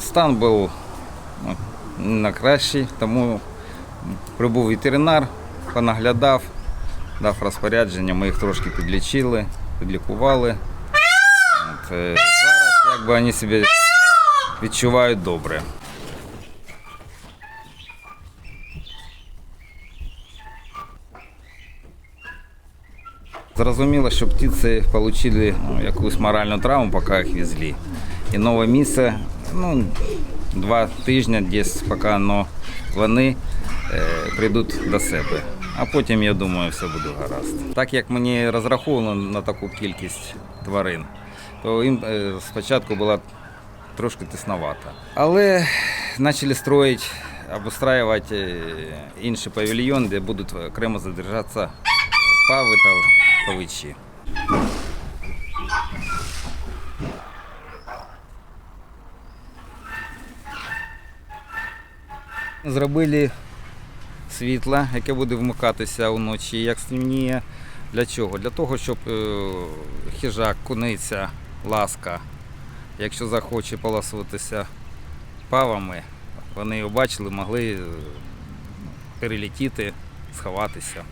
стан був ну, на кращий, тому прибув ветеринар, понаглядав, дав розпорядження, ми їх трошки підлічили, підлікували. От, е, зараз якби вони себе відчувають добре. Зрозуміло, що птиці отримали ну, якусь моральну травму, поки їх везли. І нове місце, ну, два тижні десь, поки ну, вони е, прийдуть до себе. А потім, я думаю, все буде гаразд. Так як мені розраховано на таку кількість тварин, то їм е, спочатку була трошки тисновато. Але почали строїти, обустраювати е, інший павільйон, де будуть окремо задержатися пави та павичі. Зробили світло, яке буде вмикатися вночі, як стемніє. Для чого? Для того, щоб е, хижак, куниця, ласка, якщо захоче поласуватися павами, вони його бачили, могли е, перелетіти, сховатися.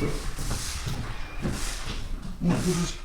Ну, Mm-hmm.